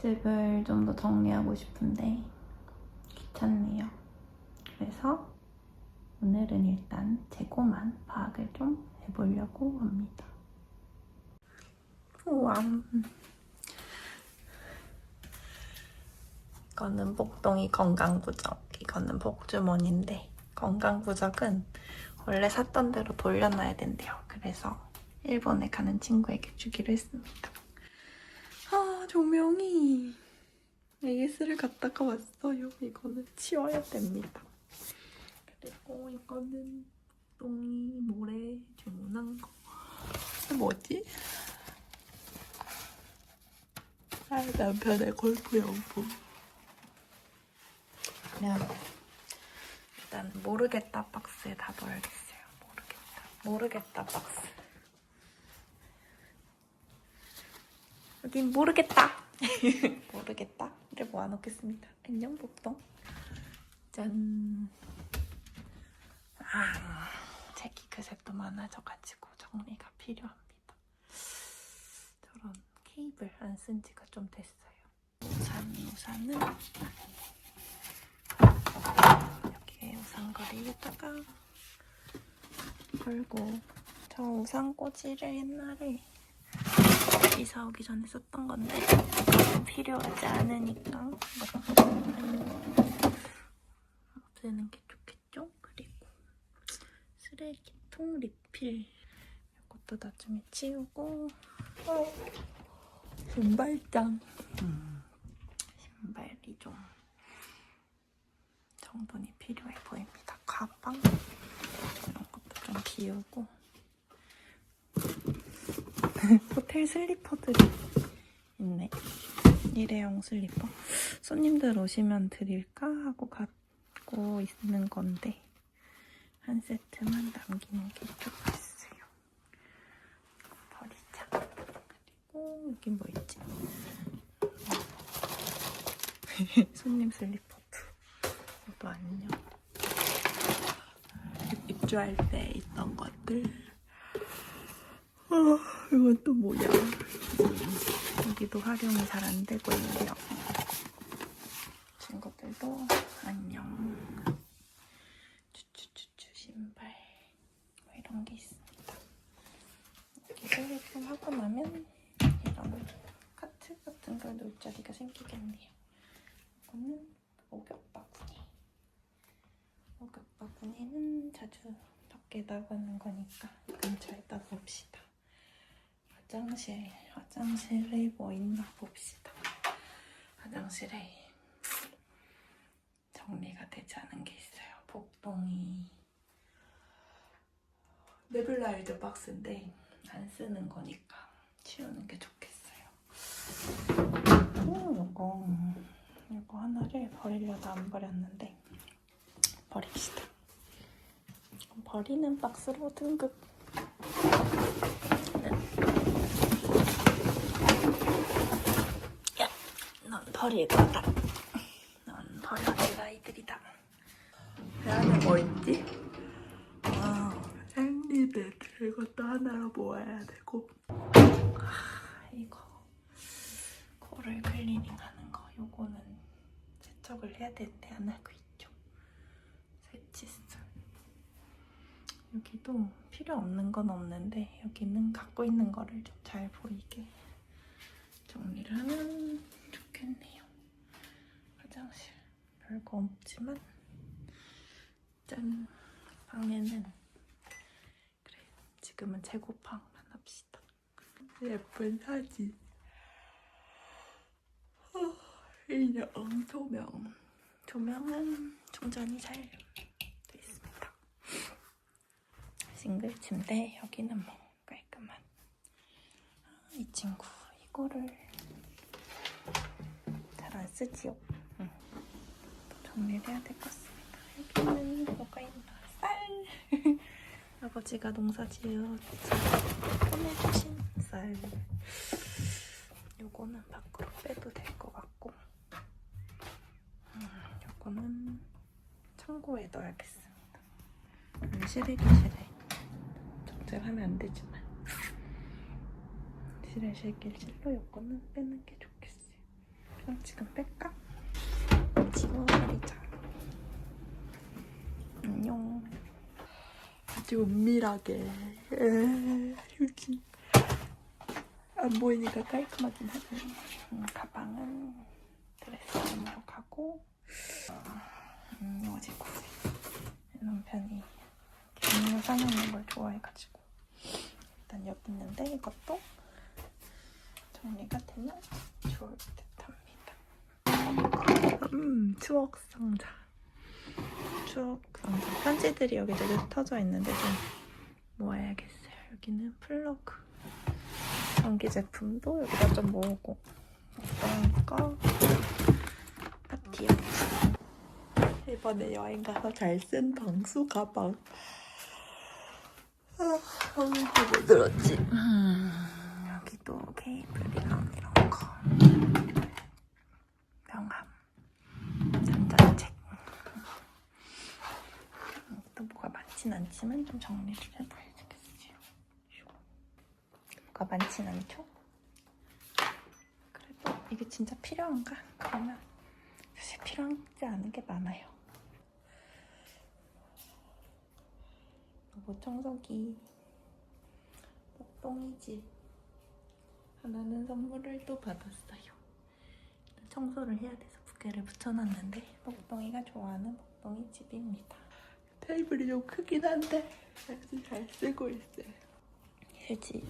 집을 좀 더 정리하고 싶은데 귀찮네요. 그래서 오늘은 일단 재고만 파악을 좀 해보려고 합니다. 우와. 이거는 복동이 건강부적, 이거는 복주머니인데 건강부적은 원래 샀던 대로 돌려놔야 된대요. 그래서 일본에 가는 친구에게 주기로 했습니다. 아 조명이 AS를 갔다가 왔어요. 이거는 치워야 됩니다. 그리고 이거는 똥이 모래 주문한 거. 뭐지? 아, 남편의 골프 용품. 그냥 일단 모르겠다 박스에 다 넣어야겠어요. 모르겠다. 모르겠다 박스. 여긴 모르겠다. 모르겠다. 이래 모아놓겠습니다. 안녕 복동. 짠. 아, 제기 그새도 많아져가지고 정리가 필요합니다. 저런 케이블 안 쓴 지가 좀 됐어요. 우산, 우산은 여기에 우산거리에다가 걸고 저 우산꽂이를 옛날에 이사 오기 전에 썼던 건데 필요하지 않으니까 없애는 게 좋겠죠? 그리고 쓰레기통 리필 이것도 나중에 치우고 어, 신발장 음, 신발이 좀 정돈이 필요해 보입니다. 가방 이런 것도 좀 비우고 호텔 슬리퍼들이 있네. 일회용 슬리퍼. 손님들 오시면 드릴까 하고 갖고 있는 건데 한 세트만 남기는 게 좋겠어요. 버리자. 그리고 여기 뭐 있지? 손님 슬리퍼도 이것도 안녕. 입주할 때 있던 것들. 아, 이건 또 뭐야? 여기도 활용이 잘 안 되고 있네요. 친구들도 안녕. 추추추추 신발 뭐 이런 게 있습니다. 여기를 좀 하고 나면 이런 카트 같은 걸 놓을 자리가 생기겠네요. 이거는 목욕 바구니. 목욕 바구니는 자주 밖에 나가는 거니까 근처에다 봅시다. 화장실, 화장실에 뭐 있나 봅시다. 화장실에 정리가 되지 않은 게 있어요. 복동이 네블라이드 박스인데 안 쓰는 거니까 치우는 게 좋겠어요. 오, 이거 이거 하나를 버리려다 안 버렸는데 버립시다. 버리는 박스로 등급. 야, 넌 버릴 거다. 넌 버려질 아이들이다. 그 안에 뭐 있지? 아, 생리배들 이것도 하나로 모아야 되고. 아, 이거 코를 클리닝 하는 거. 요거는 세척을 해야 되는데 안 하고 있죠. 세치스. 여기도 필요 없는 건 없는데 여기는 갖고 있는 거를 좀 잘 보이게 정리를 하면 좋겠네요. 화장실 별거 없지만 짠 방에는 그래 지금은 재고방만 합시다. 예쁜 사진 어, 인형 조명 조명은 충전이 잘 돼 있습니다. 싱글 침대 여기는 뭐 깔끔한 아, 이 친구 이거를 잘 안 쓰지요. 응. 또 정리를 해야 될 것 같습니다. 여기는 뭐가 있나? 쌀. 아버지가 농사 지어 꺼내주신 쌀. 요거는 밖으로 빼도 될 것 같고, 음, 요거는 창고에 넣어야겠습니다. 음, 시래기시래. 적절하면 안 되지만 시래시길실로 요거는 빼는 게 좋겠어요. 지금 뺄까? 지워버리자. 안녕. 아주 은밀하게. 에, 여기. 안 보이니까 깔끔하긴 하네. 음, 가방은 드레스룸으로 가고, 음, 요지고. 남편이 음료 사놓는 걸 좋아해가지고. 일단 여기 있는데 이것도 정리가 되면 좋을 듯합니다. 음, 추억 상자. 추억 상자. 편지들이 여기저기 흩어져 있는데 좀 모아야겠어요. 여기는 플러그. 전기 제품도 여기다 좀 모으고. 어떤 거? 파티요. 이번에 여행 가서 잘 쓴 방수 가방. 아, 뭐 들었지? 음, 여기도 케이블이랑 이런 거. 명함. 전자책. 음, 또 뭐가 많진 않지만 좀 정리를 해봐야겠어요. 뭐가 많진 않죠? 그래도 이게 진짜 필요한가? 그러면 사실 필요하지 않은 게 많아요. 로봇 청소기, 목동이 집. 하나는 선물을 또 받았어요. 청소를 해야 돼서 부케를 붙여놨는데 목동이가 좋아하는 목동이 집입니다. 테이블이 좀 크긴 한데 그래도 잘 쓰고 있어요. 휴지,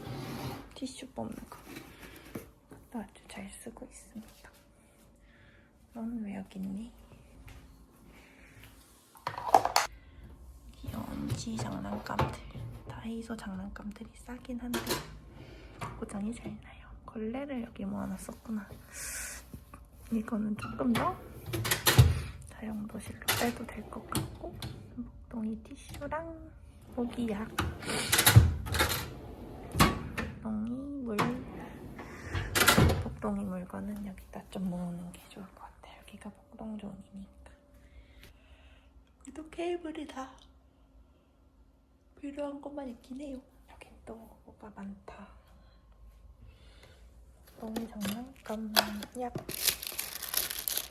티슈 뽑는 거. 또 아주 잘 쓰고 있습니다. 넌 왜 여기 있니? 귀여운 지 장난감들. 다이소 장난감들이 싸긴 한데 고장이 잘 나요. 걸레를 여기 모아놨었구나. 이거는 조금 더 다용도실로 빼도 될 것 같고 목동이 티슈랑 모기약 목동이 물 목동이 물건은 여기다 좀 모으는 게 좋을 것 같아요. 여기가 목동존이니까 또 케이블이 다 필요한 것만 있긴 해요. 여긴 또 뭐가 많다. 목동이 장난감 약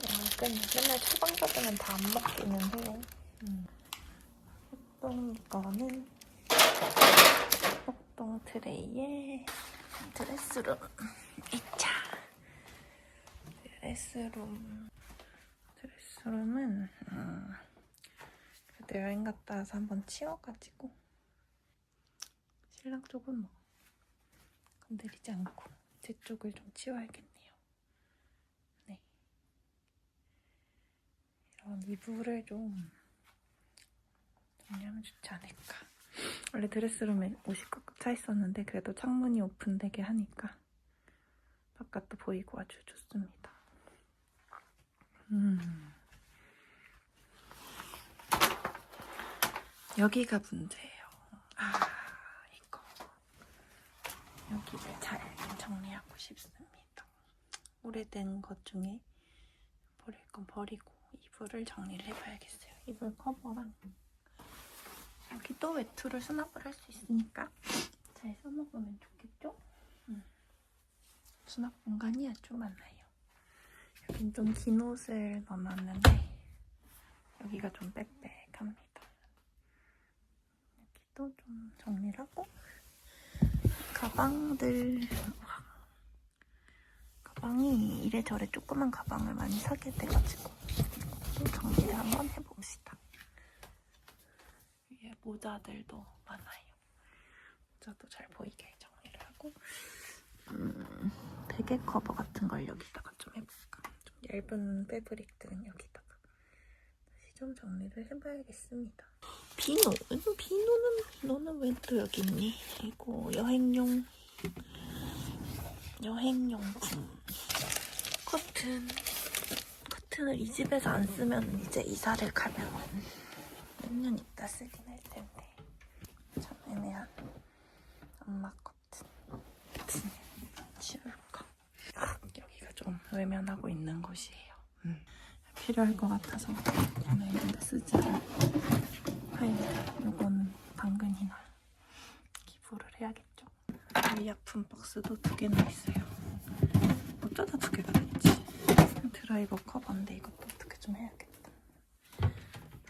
약은 맨날 처방 받으면 다 안 먹기는 해요. 음. 목동 거는? 목동 트레이에? 드레스룸. 2차 드레스룸. 드레스룸은 음, 그때 여행 갔다 와서 한번 치워가지고 신랑 쪽은 뭐 건드리지 않고 제 쪽을 좀 치워야겠네요. 네. 이런 이불을 좀 정리하면 좋지 않을까. 원래 드레스룸에 옷이 꽉 차 있었는데 그래도 창문이 오픈되게 하니까 바깥도 보이고 아주 좋습니다. 음. 여기가 문제예요. 아, 이거. 여기를 잘 정리하고 싶습니다. 오래된 것 중에 버릴 건 버리고 이불을 정리를 해봐야겠어요. 이불 커버랑 여기 또 외투를 수납을 할 수 있으니까 잘 써먹으면 좋겠죠? 음. 수납 공간이 아주 많아요. 여긴 좀 긴 옷을 넣어놨는데 여기가 좀 빽빽합니다. 여기도 좀 정리를 하고 가방들 와, 가방이 이래저래 조그만 가방을 많이 사게 돼가지고 또 정리를 한번 해봅시다. 모자들도 많아요. 모자도 잘 보이게 정리를 하고 음, 베개 커버 같은 걸 여기다가 좀 해볼까. 좀 얇은 패브릭들은 여기다가 다시 좀 정리를 해봐야겠습니다. 비누, 비누는 비누는 왜 또 여기 있니? 이거 여행용 여행용품 커튼 커튼을 이 집에서 안 쓰면 이제 이사를 가면 몇년 있다 쓰긴 할 텐데. 참 애매한 엄마 커튼 치울까? 여기가 좀 외면하고 있는 곳이에요. 음. 필요할 것 같아서 구매했는데 쓰지 않을 파일이다 요거는 당근이나 기부를 해야겠죠. 의약품 박스도 두 개나 있어요. 어쩌다 두 개가 됐지? 아 이거 커버인데 이것도 어떻게 좀 해야겠다.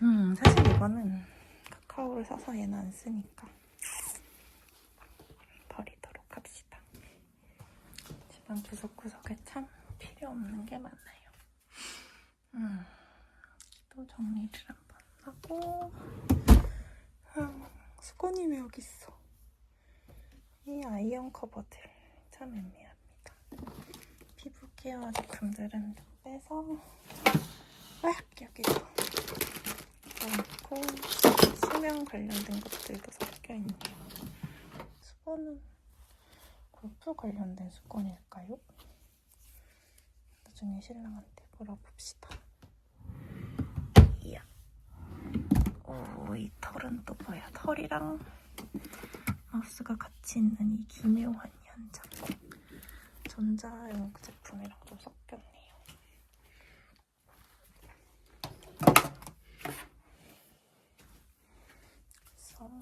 음 사실 이거는 카카오를 사서 얘는 안 쓰니까 버리도록 합시다. 집안 구석구석에 참 필요 없는 게 많아요. 음, 또 정리를 한번 하고 아, 수건이 왜 여기 있어? 이 아이언 커버들 참 애매합니다. 피부 케어 제품들은 좀 빼서 아, 여기도 넣고 수면 관련된 것들도 섞여 있네요. 수건은 골프 관련된 수건일까요? 나중에 신랑한테 물어봅시다. 이야. 오, 이 털은 또 뭐야? 털이랑 마우스가 같이 있는 이 기묘한 현장. 전자용 제품이랑 좀 섞였네요.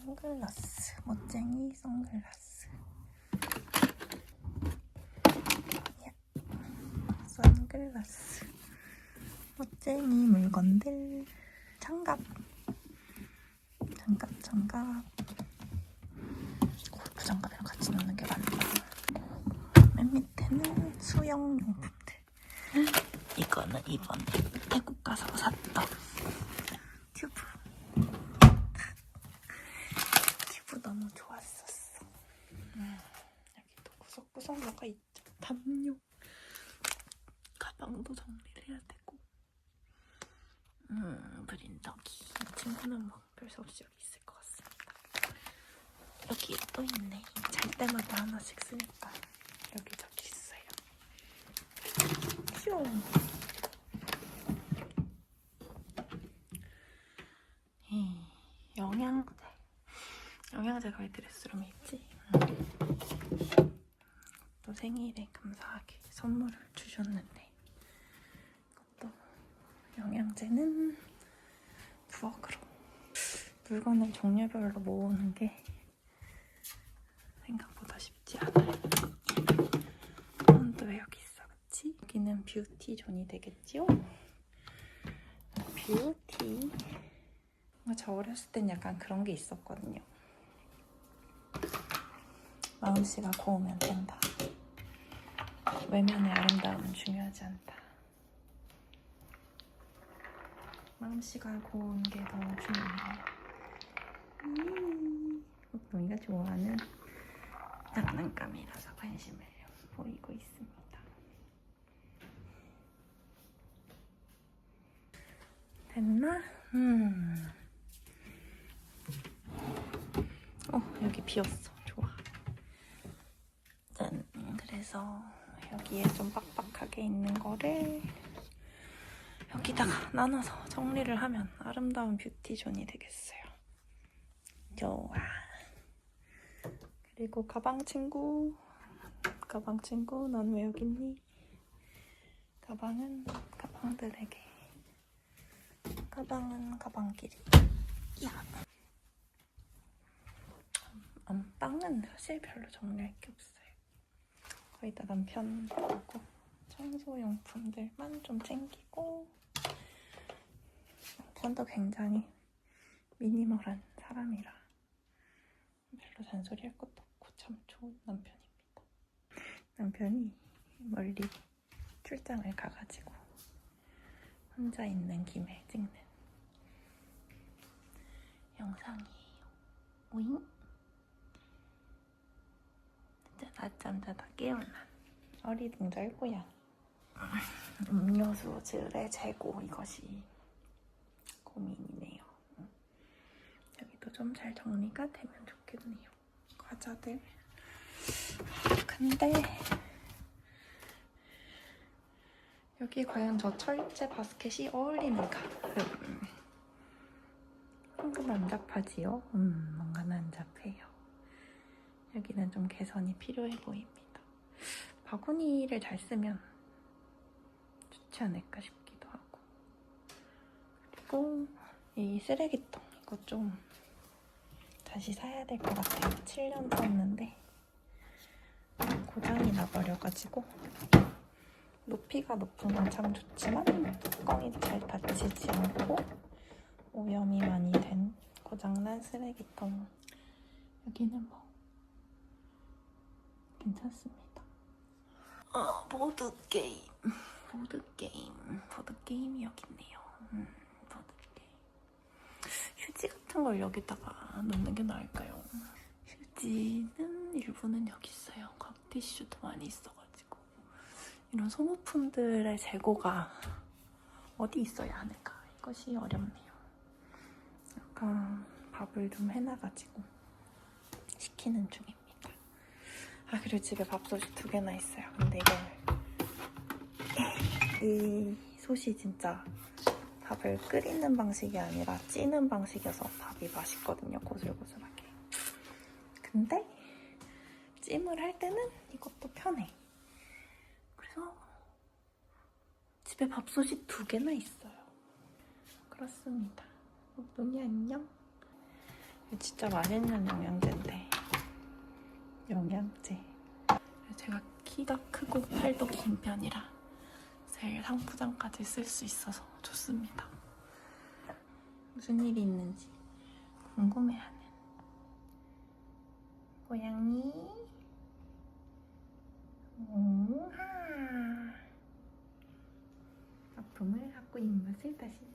선글라스, 멋쟁이 선글라스. 야, 선글라스. 멋쟁이 물건들. 장갑. 장갑, 장갑. 골프 장갑이랑 같이 넣는 게 맞나? 맨 밑에는 수영용품들. 이거는 이번에 태국 가서 샀던 튜브. 튜브 너무 좋았었어. 음, 여기도 구석구석 뭐가 있죠. 담요. 가방도 정리를 해야 되고. 음, 브린더기. 이 친구는 뭐 별 수 없이 여기 있을 것 같습니다. 여기 또 있네. 잘 때마다 하나씩 쓰니까 여기저기 있어요. 귀여워. 이 영양제. 영양제 거의 드레스룸에 있지. 음. 또 생일에 감사하게 선물을 주셨는데 이것도 영양제는 부엌으로 물건을 종류별로 모으는 게 생각보다 쉽지 않아요. 또 왜 여기 있어, 그치? 여기는 뷰티 존이 되겠지요? 뷰티. 저 어렸을 땐 약간 그런 게 있었거든요. 마음씨가 고우면 된다. 외면의 아름다움은 중요하지 않다. 마음씨가 고운 게 더 중요해요. 음, 우리가 좋아하는 장난감이라서 관심을 보이고 있습니다. 됐나? 음. 어, 여기 비었어. 좋아. 짠. 그래서 여기에 좀 빡빡하게 있는 거를 여기다가 나눠서 정리를 하면 아름다운 뷰티존이 되겠어요. 좋아. 그리고 가방 친구. 가방 친구, 넌 왜 여기 있니? 가방은 가방들에게. 가방은 가방끼리. 야. 안방은 사실 별로 정리할 게 없어요. 거의 다 남편 보고 청소용품들만 좀 챙기고 남편도 굉장히 미니멀한 사람이라 별로 잔소리할 것도 없고 참 좋은 남편입니다. 남편이 멀리 출장을 가가지고 혼자 있는 김에 찍는 영상이에요. 오잉? 진짜 낮잠 자다 깨어난 어리둥절 고양. 음료수들의 재고 이것이 고민이네요. 여기도 좀 잘 정리가 되면 좋겠네요. 과자들. 근데 여기 과연 저 철제 바스켓이 어울리는가? 음. 조금 난잡하지요? 음, 뭔가 난잡해요. 여기는 좀 개선이 필요해 보입니다. 바구니를 잘 쓰면 좋지 않을까 싶기도 하고. 그리고 이 쓰레기통 이거 좀 다시 사야 될 것 같아요. 7년 썼는데 고장이 나버려가지고 높이가 높은 건 참 좋지만 뚜껑이 잘 닫히지 않고 오염이 많이 된 고장난 쓰레기통. 여기는 뭐 괜찮습니다. 어, 보드 게임, 보드 게임, 보드 게임이 여기 있네요. 음, 보드 게임. 휴지 같은 걸 여기다가 놓는 게 나을까요? 휴지는 일부는 여기 있어요. 각 티슈도 많이 있어가지고 이런 소모품들의 재고가 어디 있어야 하는가 이것이 어렵네요. 약간 밥을 좀 해놔가지고 시키는 중입니다. 아 그리고 집에 밥솥이 두 개나 있어요. 근데 이걸 이 솥이 진짜 밥을 끓이는 방식이 아니라 찌는 방식이어서 밥이 맛있거든요. 고슬고슬하게. 근데 찜을 할 때는 이것도 편해. 그래서 집에 밥솥이 두 개나 있어요. 그렇습니다. 눈이 안녕. 이거 진짜 맛있는 영양제인데. 영양제. 제가 키가 크고 팔도 긴 편이라 제일 상부장까지 쓸 수 있어서 좋습니다. 무슨 일이 있는지 궁금해하는 고양이. 오하. 아픔을 하고 입맛을 다시나.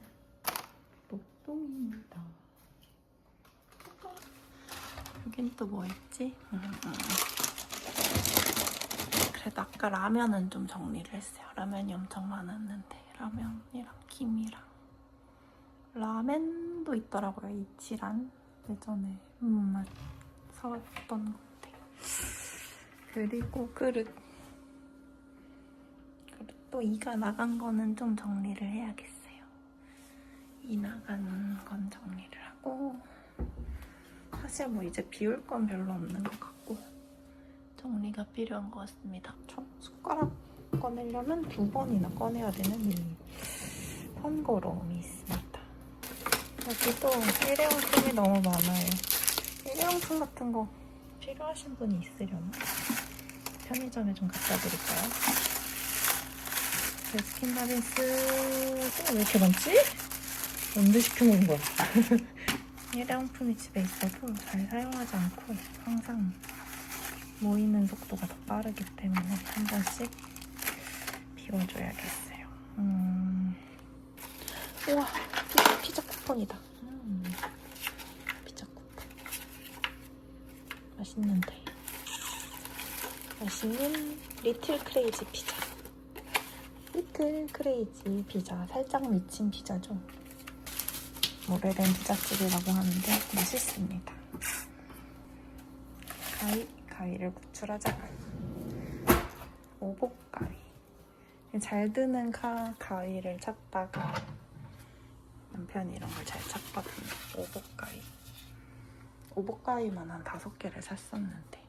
목동입니다. 여긴 또 뭐 있지? 음, 음. 그래도 아까 라면은 좀 정리를 했어요. 라면이 엄청 많았는데 라면이랑 김이랑 라멘도 있더라고요. 이치란 예전에 음, 사왔던 것 같아. 그리고 그릇. 그릇도 이가 나간 거는 좀 정리를 해야겠어요. 이 나간 건 정리를 하고 사실 뭐 이제 비울 건 별로 없는 것 같고 정리가 필요한 것 같습니다. 저 숟가락 꺼내려면 두 번이나 꺼내야 되는 이 번거로움이 있습니다. 여기도 일회용품이 너무 많아요. 일회용품 같은 거 필요하신 분이 있으려나? 편의점에 좀 갖다 드릴까요? 베스킨라빈스 왜 이렇게 많지? 언제 시켜먹은 거야? 일회용품이 집에 있어도 잘 사용하지 않고 항상 모이는 속도가 더 빠르기 때문에 한 번씩 비워줘야겠어요. 음... 우와, 피자, 피자 쿠폰이다. 음, 피자 쿠폰. 맛있는데. 맛있는 리틀 크레이지 피자. 리틀 크레이지 피자. 살짝 미친 피자죠. 오래된 피자집이라고 하는데 맛있습니다. 가위, 가위를 구출하자. 오복가위. 잘 드는 가, 가위를 찾다가 남편이 이런 걸 잘 찾거든요. 오복가위. 오복가위만 한 다섯 개를 샀었는데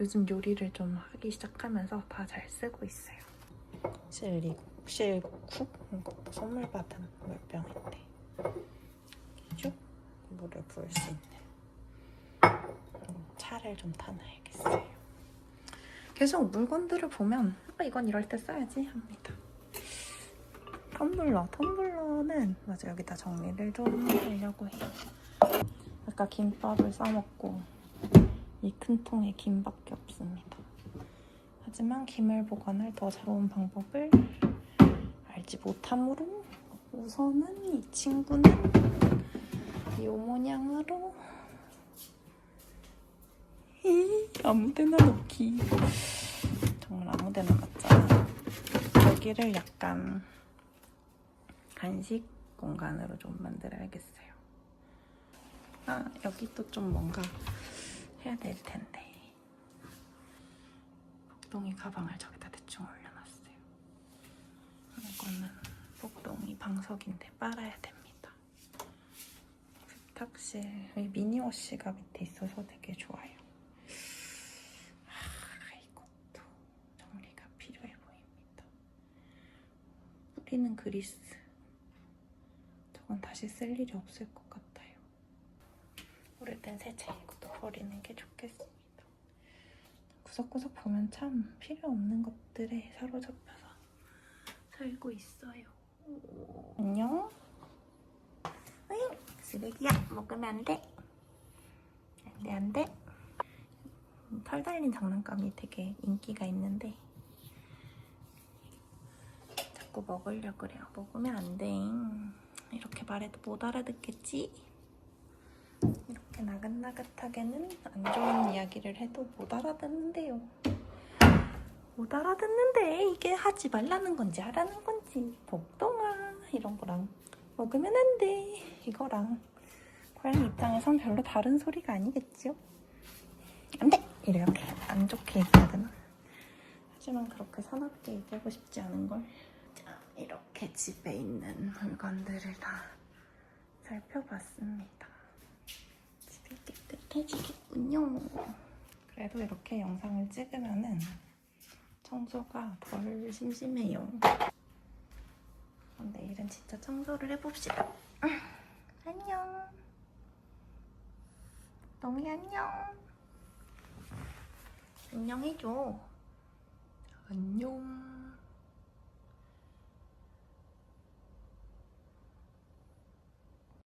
요즘 요리를 좀 하기 시작하면서 다 잘 쓰고 있어요. 실리국, 실국 선물 받은 물병인데 쭉 물을 부을 수 있는 차를 좀 타놔야겠어요. 계속 물건들을 보면 아, 이건 이럴 때 써야지 합니다. 텀블러, 텀블러는 맞아 여기다 정리를 좀 하려고 해요. 아까 김밥을 싸먹고 이 큰 통에 김밖에 없습니다. 하지만 김을 보관할 더 좋은 방법을 알지 못하므로 우선은 이 친구는 이 모양으로 이 아무데나 넣기. 정말 아무데나 넣었잖아. 여기를 약간 간식 공간으로 좀 만들어야겠어요. 아 여기 또 좀 뭔가 해야 될 텐데 복동이 가방을 저기다 대충 올려놨어요 이거는 복동이 방석인데 빨아야 됩니다 세탁실 미니워시가 밑에 있어서 되게 좋아요 아, 이것도 정리가 필요해 보입니다. 뿌리는 그리스. 저건 다시 쓸 일이 없을 것 같아요. 오래된 세제 이것도 버리는 게 좋겠습니다. 구석구석 보면 참 필요 없는 것들에 사로잡혀서 살고 있어요. 안녕. 으잉, 쓰레기야. 먹으면 안 돼. 안 돼, 안 돼. 음, 털 달린 장난감이 되게 인기가 있는데 자꾸 먹으려 그래요. 먹으면 안 돼. 이렇게 말해도 못 알아듣겠지? 이렇게 나긋나긋하게는 안 좋은 이야기를 해도 못 알아듣는데요. 못 알아듣는데 이게 하지 말라는 건지 하라는 건지 복동아 이런 거랑 먹으면 안 돼 이거랑 고양이 입장에선 별로 다른 소리가 아니겠죠? 안 돼! 이렇게 안 좋게 얘기해야 되나? 하지만 그렇게 사납게 얘기하고 싶지 않은 걸. 자, 이렇게 집에 있는 물건들을 다 살펴봤습니다. 깨끗해지겠군요. 그래도 이렇게 영상을 찍으면은 청소가 덜 심심해요. 내일은 진짜 청소를 해봅시다. 안녕. 너무 안녕. 안녕해줘. 안녕.